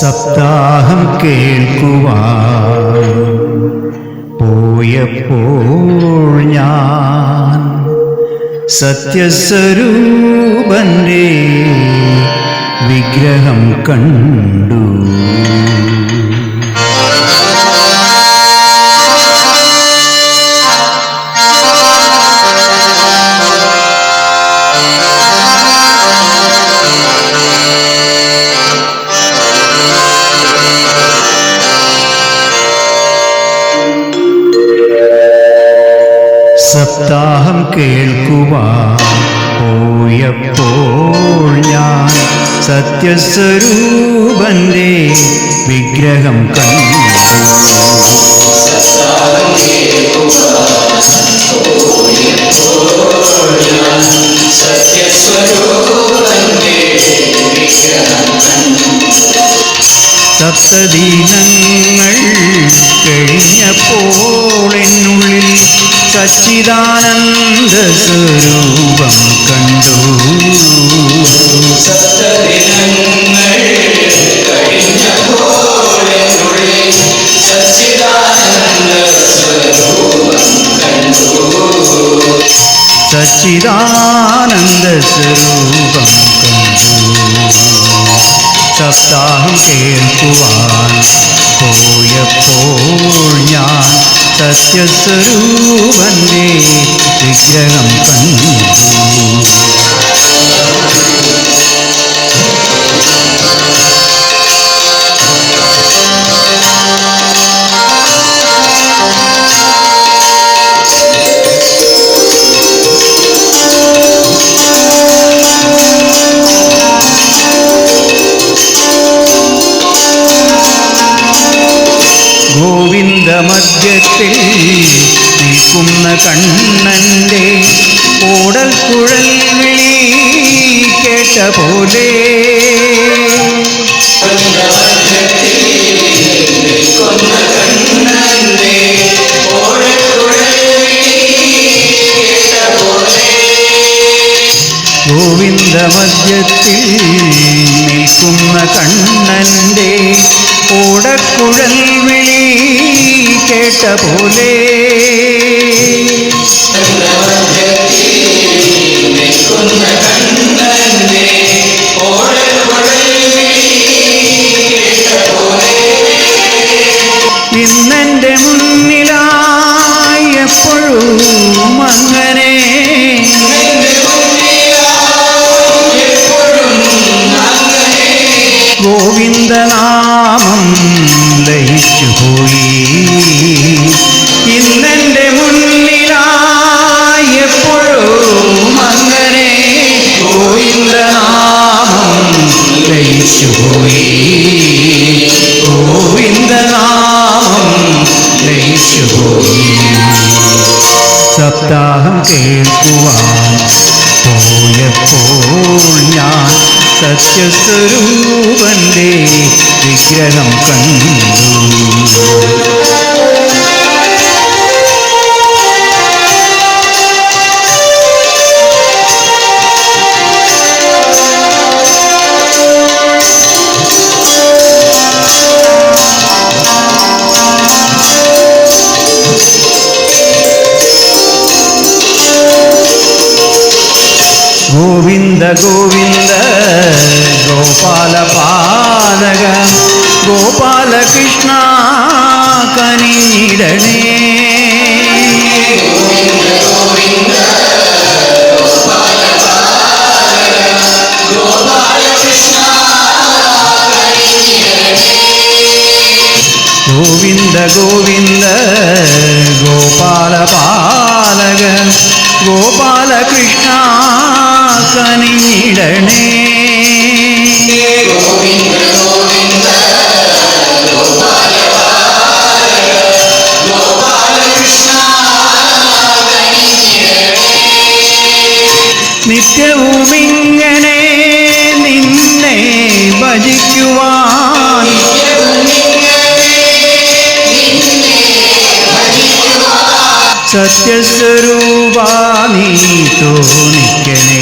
സപ്താഹം കേൾക്കുവാൻ പോയപ്പോൾ ഞാൻ സത്യസ്വരൂപന്റെ വിഗ്രഹം കണ്ടു. സത്യസ്വരൂപന്റെ വിഗ്രഹം കണ്ടു. സപ്തദീനങ്ങൾ കഴിഞ്ഞപ്പോളിനുള്ളിൽ സച്ചിദാനന്ദ സ്വരൂപം കണ്ടു. സച്ചിദാനന്ദ സ്വരൂപം കണ്ടു. സപ്താഹം കേൾക്കുവാൻ പോയപ്പോൾ ഞാൻ സത്യസ്വരൂപന്റെ വിഗ്രഹം കണ്ടു. മധ്യത്തിൽ നിൽക്കുന്ന കണ്ണന്റെ ഓടൽ കുഴൽ വിളി കേട്ട പോലെ ഗോവിന്ദ മധ്യത്തിൽ നിൽക്കുന്ന കണ്ണന്റെ ഓടക്കുഴൽ വിളി കേട്ട പോലെ സപ്താഹം കേൾക്കുവാൻ പോയപ്പോൾ ഞാൻ സത്യസ്വരൂപന്റെ വിഗ്രഹം കണ്ടു. ഗോവിന്ദ ഗോവിന്ദ ഗോപാല പാലക ഗോപാലകൃഷ്ണ കനിടണേ. ഗോവിന്ദ ഗോവിന്ദ ഗോപാല പാലക ഗോപാലകൃഷ്ണ കനിടണേ നിത്യവും നിന്നെ ഭജിക്കുവാൻ. സത്യസ്വരൂപാ നീ തോന്നിക്കണേ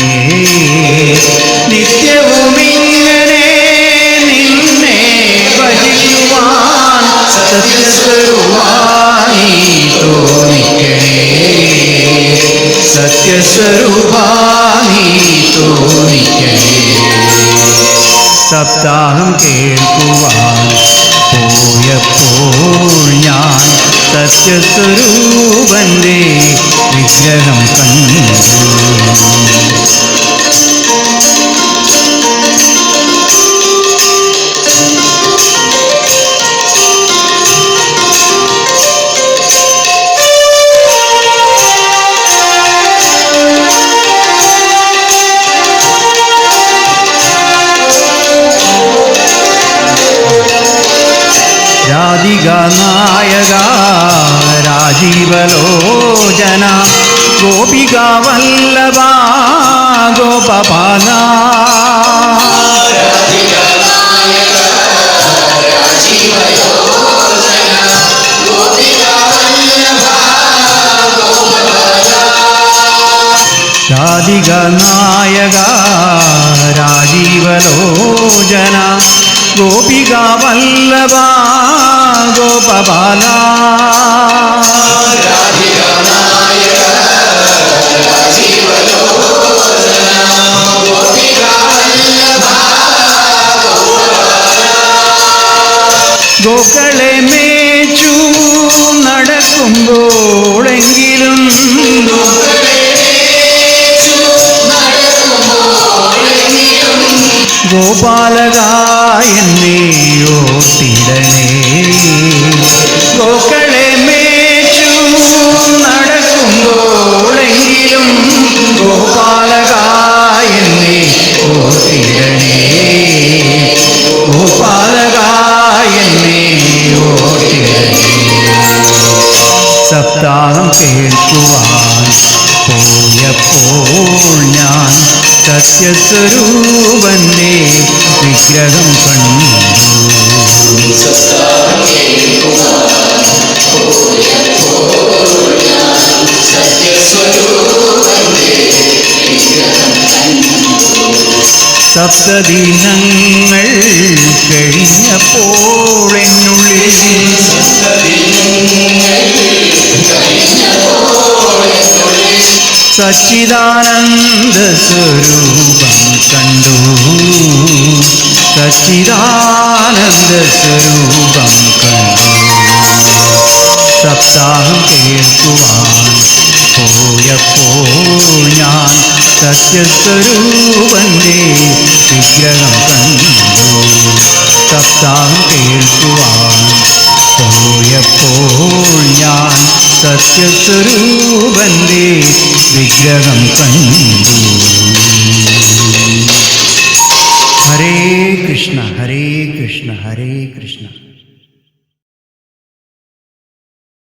സത്യസ്വരൂപാനീ തോന്നിക്കണേ സപ്താഹം കേൾക്കുവാൻ പോയപ്പോൾ ഞാൻ സത്യസ്വരൂപന്റെ വിഗ്രഹം കണ്ടു का नायक राजीव गङ्गानायगा राजीवलोचना गोपिका वल्लभा गोपपाला राधिगनायगा राजीवलोचना। ഗോപിക വല്ലഭ ഗോപബാല. ഗോക്കളെ മേച്ചു നടക്കുമ്പോഴെങ്കിലും ഗോപാലക ഓട്ടിടണേ സപ്താഹം കേൾക്കുവാൻ പോയപ്പോൾ ഞാൻ സത്യസ്വരൂപന്റെ വിഗ്രഹം കണ്ടു. സപ്തദിനങ്ങൾ കഴിഞ്ഞപ്പോഴെന്നുള്ളിൽ സച്ചിദാനന്ദ സ്വരൂപം കണ്ടു. സച്ചിദാനന്ദ സ്വരൂപം കണ്ടു. സപ്താഹം കേൾക്കുവാൻ പോയപ്പോൾ ഞാൻ സത്യസ്വരൂപന്റെ വിഗ്രഹം കണ്ടു. സപ്താഹം കേൾക്കുവാൻ പോയപ്പോൾ ഞാൻ സത്യസ്വരൂപന്റെ വിഗ്രഹം കണ്ടു.